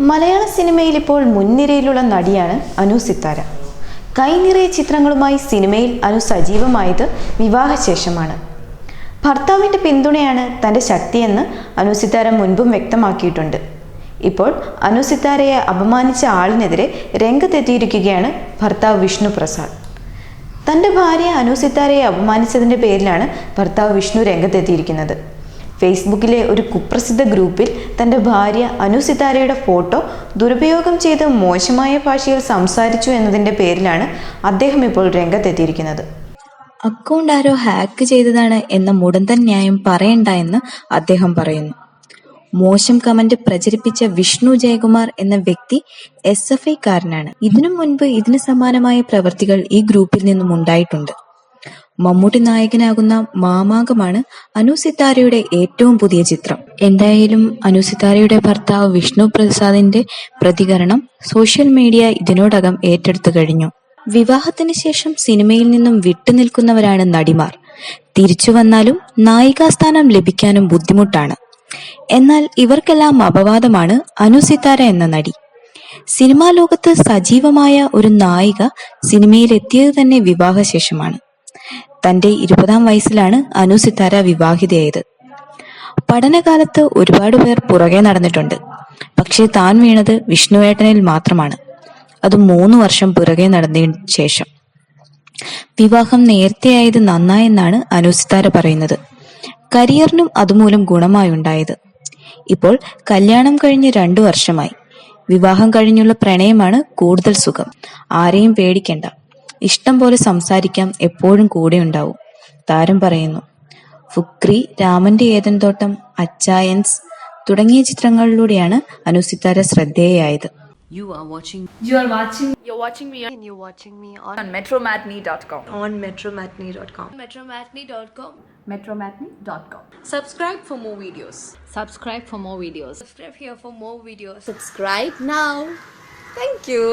മലയാള സിനിമയിൽ ഇപ്പോൾ മുൻനിരയിലുള്ള നടിയാണ് അനു സിത്താര. കൈനിറയ ചിത്രങ്ങളുമായി സിനിമയിൽ അനു സജീവമായത് വിവാഹശേഷമാണ്. ഭർത്താവിന്റെ പിന്തുണയാണ് തന്റെ ശക്തിയെന്ന് അനു സിത്താര മുൻപും വ്യക്തമാക്കിയിട്ടുണ്ട്. ഇപ്പോൾ അനു സിത്താരയെ അപമാനിച്ച ആളിനെതിരെ രംഗത്തെത്തിയിരിക്കുകയാണ് ഭർത്താവ് വിഷ്ണു പ്രസാദ്. തന്റെ ഭാര്യ അനു സിത്താരയെ അപമാനിച്ചതിന്റെ പേരിലാണ് ഭർത്താവ് വിഷ്ണു രംഗത്തെത്തിയിരിക്കുന്നത് ഫേസ്ബുക്കിലെ ഒരു കുപ്രസിദ്ധ ഗ്രൂപ്പിൽ തന്റെ ഭാര്യ അനു സിതാരയുടെ ഫോട്ടോ ദുരുപയോഗം ചെയ്ത് മോശമായ ഭാഷയിൽ സംസാരിച്ചു എന്നതിന്റെ പേരിലാണ് അദ്ദേഹം ഇപ്പോൾ രംഗത്തെത്തിയിരിക്കുന്നത്. അക്കൗണ്ട് ആരോ ഹാക്ക് ചെയ്തതാണ് എന്ന മുടന്തൻ ന്യായം പറയണ്ട എന്ന് അദ്ദേഹം പറയുന്നു. മോശം കമന്റ് പ്രചരിപ്പിച്ച വിഷ്ണു ജയകുമാർ എന്ന വ്യക്തി എസ് എഫ് ഐക്കാരനാണ് ഇതിനു മുൻപ് ഇതിന് സമാനമായ പ്രവൃത്തികൾ ഈ ഗ്രൂപ്പിൽ നിന്നും ഉണ്ടായിട്ടുണ്ട്. മമ്മൂട്ടി നായകനാകുന്ന മാമാങ്കമാണ് അനു സിത്താരയുടെ ഏറ്റവും പുതിയ ചിത്രം. എന്തായാലും അനു സിത്താരയുടെ ഭർത്താവ് വിഷ്ണു പ്രസാദിന്റെ പ്രതികരണം സോഷ്യൽ മീഡിയ ഇതിനോടകം ഏറ്റെടുത്തു കഴിഞ്ഞു. വിവാഹത്തിന് ശേഷം സിനിമയിൽ നിന്നും വിട്ടുനിൽക്കുന്നവരാണ് നടിമാർ. തിരിച്ചു വന്നാലും നായികാസ്ഥാനം ലഭിക്കാനും ബുദ്ധിമുട്ടാണ്. എന്നാൽ ഇവർക്കെല്ലാം അപവാദമാണ് അനു സിത്താര എന്ന നടി. സിനിമാ ലോകത്ത് സജീവമായ ഒരു നായിക സിനിമയിൽ എത്തിയത് തന്നെ വിവാഹശേഷമാണ്. തന്റെ ഇരുപതാം വയസ്സിലാണ് അനു സിത്താര വിവാഹിതയായത്. പഠനകാലത്ത് ഒരുപാട് പേർ പുറകെ നടന്നിട്ടുണ്ട്. പക്ഷേ താൻ വീണത് വിഷ്ണുവേട്ടനിൽ മാത്രമാണ്. അത് മൂന്ന് വർഷം പുറകെ നടന്നതിന് ശേഷം. വിവാഹം നേരത്തെയായത് നന്നായെന്നാണ് അനുസിതാര പറയുന്നത്. കരിയറിനും അതുമൂലം ഗുണമായുണ്ടായത് ഇപ്പോൾ കല്യാണം കഴിഞ്ഞ് രണ്ടു വർഷമായി. വിവാഹം കഴിഞ്ഞുള്ള പ്രണയമാണ് കൂടുതൽ സുഖം. ആരെയും പേടിക്കണ്ട. ഇഷ്ടം പോലെ സംസാരിക്കാം എപ്പോഴും കൂടെ ഉണ്ടാവും താരം പറയുന്നു ഫുക്രി രാമന്റെ ഏതൻ തോട്ടം അച്ചായൻസ് തുടങ്ങിയ ചിത്രങ്ങളിലൂടെയാണ് Anu Sithara ശ്രദ്ധേയയായത് You are watching You are watching You're watching me and you're watching me on, on metromatney.com. on metromatney.com. Metromatney.com. Metromatney.com. subscribe for more videos subscribe for more videos Subscribe here for more videos. subscribe now Thank you.